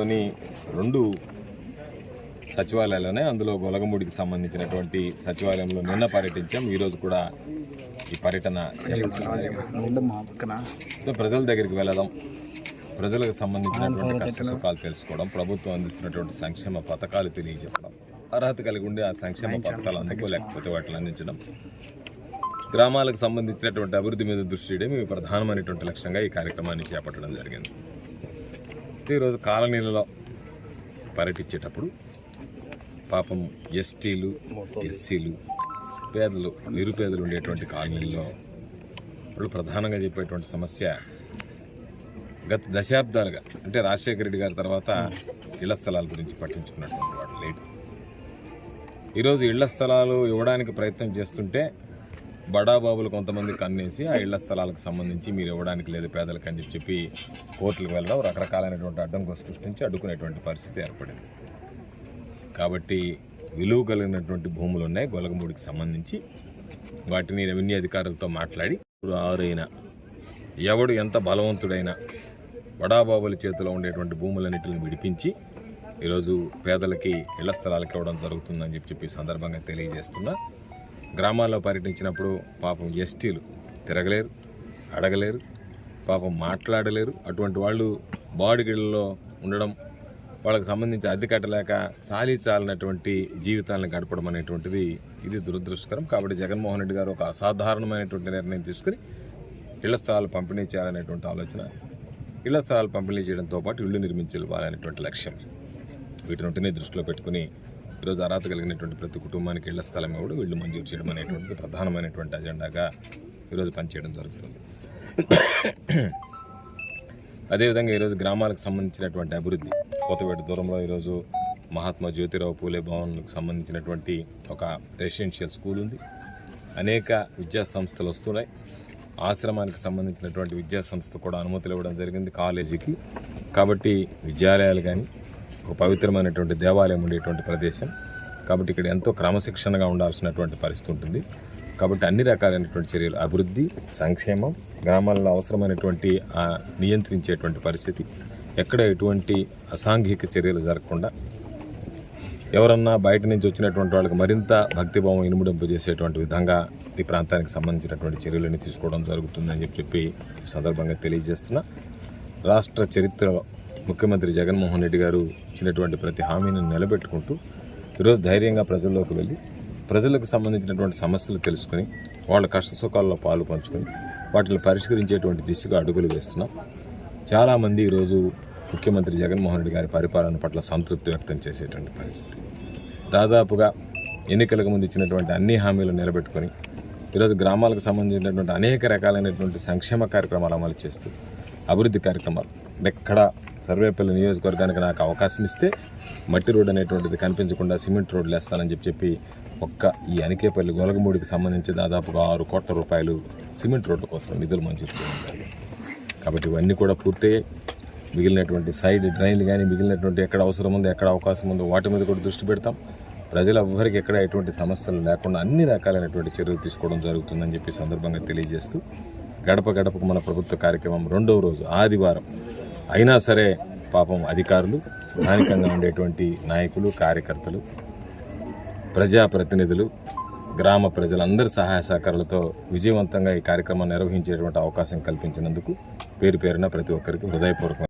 రాష్ట్రంలోని రెండు సచివాలయాలనే అందులో గొలగమూడికి సంబంధించినటువంటి సచివాలయంలో నిన్న పర్యటించాం. ఈరోజు కూడా ఈ పర్యటన ప్రజల దగ్గరికి వెళ్ళడం ప్రజలకు సంబంధించినటువంటి కష్ట సుఖాలు తెలుసుకోవడం ప్రభుత్వం అందిస్తున్నటువంటి సంక్షేమ పథకాలు తెలియజెప్పడం అర్హత కలిగి ఉండి ఆ సంక్షేమ పథకాలు అందుకోలేకపోతే వాటిని అందించడం గ్రామాలకు సంబంధించినటువంటి అభివృద్ధి మీద దృష్టి చేయడం ఇవి ప్రధానమైనటువంటి లక్ష్యంగా ఈ కార్యక్రమాన్ని చేపట్టడం జరిగింది. ఈరోజు కాలనీలలో పర్యటించేటప్పుడు పాపం ఎస్టీలు ఎస్సీలు పేదలు నిరుపేదలు ఉండేటువంటి కాలనీల్లో వాళ్ళు ప్రధానంగా చెప్పేటువంటి సమస్య గత దశాబ్దాలుగా అంటే రాజశేఖర రెడ్డి గారి తర్వాత ఇళ్ళ స్థలాల గురించి పట్టించుకున్నటువంటి వాడు లేడు. ఈరోజు ఇళ్ళ స్థలాలు ఇవ్వడానికి ప్రయత్నం చేస్తుంటే బడాబాబులు కొంతమంది కన్నేసి ఆ ఇళ్ళ స్థలాలకు సంబంధించి మీరు ఇవ్వడానికి లేదు పేదలకు అని చెప్పి కోర్టులకు వెళ్ళడం రకరకాలైనటువంటి అడ్డంకులు సృష్టించి అడ్డుకునేటువంటి పరిస్థితి ఏర్పడింది. కాబట్టి విలువ కలిగినటువంటి భూములు ఉన్నాయి గొలగమూడికి సంబంధించి. వాటిని రెవెన్యూ అధికారులతో మాట్లాడి ఆరైనా ఎవడు ఎంత బలవంతుడైనా బడాబాబుల చేతిలో ఉండేటువంటి భూములన్నిటిని విడిపించి ఈరోజు పేదలకి ఇళ్ళ స్థలాలకు ఇవ్వడం జరుగుతుందని చెప్పి చెప్పి సందర్భంగా తెలియజేస్తున్నా. గ్రామాల్లో పర్యటించినప్పుడు పాపం ఎస్టీలు తిరగలేరు అడగలేరు పాపం మాట్లాడలేరు. అటువంటి వాళ్ళు బాడిగిళ్ళలో ఉండడం వాళ్ళకి సంబంధించి అద్దె కట్టలేక చాలీ చాలినటువంటి జీవితాలను గడపడం అనేటువంటిది ఇది దురదృష్టకరం. కాబట్టి జగన్మోహన్ రెడ్డి గారు ఒక అసాధారణమైనటువంటి నిర్ణయం తీసుకుని ఇళ్ళ స్థలాలు పంపిణీ చేయాలనేటువంటి ఆలోచన ఇళ్ళ స్థలాలు పంపిణీ చేయడంతో పాటు ఇళ్ళు నిర్మించాలనేటువంటి లక్ష్యం వీటినొంటిని దృష్టిలో పెట్టుకుని ఈరోజు అర్హత కలిగినటువంటి ప్రతి కుటుంబానికి ఇళ్ళ స్థలం ఇవ్వడం వీళ్ళు మంజూరు చేయడం అనేటువంటిది ప్రధానమైనటువంటి అజెండాగా ఈరోజు పనిచేయడం జరుగుతుంది. అదేవిధంగా ఈరోజు గ్రామాలకు సంబంధించినటువంటి అభివృద్ధి కోతవేట దూరంలో ఈరోజు మహాత్మా జ్యోతిరావు పూలే భవన్కు సంబంధించినటువంటి ఒక రెసిడెన్షియల్ స్కూల్ ఉంది. అనేక విద్యా సంస్థలు వస్తున్నాయి. ఆశ్రమానికి సంబంధించినటువంటి విద్యా సంస్థ కూడా అనుమతులు ఇవ్వడం జరిగింది కాలేజీకి. కాబట్టి విద్యాలయాలు కానీ ఒక పవిత్రమైనటువంటి దేవాలయం ఉండేటువంటి ప్రదేశం. కాబట్టి ఇక్కడ ఎంతో క్రమశిక్షణగా ఉండాల్సినటువంటి పరిస్థితి ఉంటుంది. కాబట్టి అన్ని రకాలైనటువంటి చర్యలు అభివృద్ధి సంక్షేమం గ్రామాల్లో అవసరమైనటువంటి నియంత్రించేటువంటి పరిస్థితి. ఎక్కడ ఎటువంటి అసాంఘిక చర్యలు జరగకుండా ఎవరన్నా బయట నుంచి వచ్చినటువంటి వాళ్ళకి మరింత భక్తిభావం ఇనుముడింపజేసేటువంటి విధంగా ఈ ప్రాంతానికి సంబంధించినటువంటి చర్యలను తీసుకోవడం జరుగుతుందని చెప్పి చెప్పి సందర్భంగా తెలియజేస్తున్నా. రాష్ట్ర చరిత్రలో ముఖ్యమంత్రి జగన్మోహన్ రెడ్డి గారు ఇచ్చినటువంటి ప్రతి హామీని నిలబెట్టుకుంటూ ఈరోజు ధైర్యంగా ప్రజల్లోకి వెళ్ళి ప్రజలకు సంబంధించినటువంటి సమస్యలు తెలుసుకుని వాళ్ళ కష్ట సుఖాల్లో పాలు పంచుకొని వాటిని పరిష్కరించేటువంటి దిశగా అడుగులు వేస్తున్నాం. చాలామంది ఈరోజు ముఖ్యమంత్రి జగన్మోహన్ రెడ్డి గారి పరిపాలన పట్ల సంతృప్తి వ్యక్తం చేసేటువంటి పరిస్థితి. దాదాపుగా ఎన్నికలకు ముందు ఇచ్చినటువంటి అన్ని హామీలు నిలబెట్టుకొని ఈరోజు గ్రామాలకు సంబంధించినటువంటి అనేక రకాలైనటువంటి సంక్షేమ కార్యక్రమాలు అమలు చేస్తూ అభివృద్ధి కార్యక్రమాలు. ఎక్కడ సర్వేపల్లి నియోజకవర్గానికి నాకు అవకాశం ఇస్తే మట్టి రోడ్ అనేటువంటిది కనిపించకుండా సిమెంట్ రోడ్లు వేస్తానని చెప్పి చెప్పి ఒక్క ఈ అనికేపల్లి గొలగమూడికి సంబంధించి దాదాపుగా ఆరు కోట్ల రూపాయలు సిమెంట్ రోడ్ల కోసం నిధులు మంజూరు చేయాలి కాబట్టి ఇవన్నీ కూడా పూర్తయ్యాయి మిగిలినటువంటి సైడ్ డ్రైన్లు కానీ మిగిలినటువంటి ఎక్కడ అవసరం ఉందో ఎక్కడ అవకాశం ఉందో వాటి మీద కూడా దృష్టి పెడతాం. ప్రజల ఎవ్వరికి ఎక్కడ ఎటువంటి సమస్యలు లేకుండా అన్ని రకాలైనటువంటి చర్యలు తీసుకోవడం జరుగుతుందని చెప్పి సందర్భంగా తెలియజేస్తూ గడప గడపకు మన ప్రభుత్వ కార్యక్రమం రెండవ రోజు ఆదివారం. అయినా సరే పాపం అధికారులు స్థానికంగా ఉండేటువంటి నాయకులు కార్యకర్తలు ప్రజాప్రతినిధులు గ్రామ ప్రజలందరి సహాయ సహకారాలతో విజయవంతంగా ఈ కార్యక్రమాన్ని నిర్వహించేటువంటి అవకాశం కల్పించినందుకు పేరు పేరున ప్రతి ఒక్కరికి హృదయపూర్వక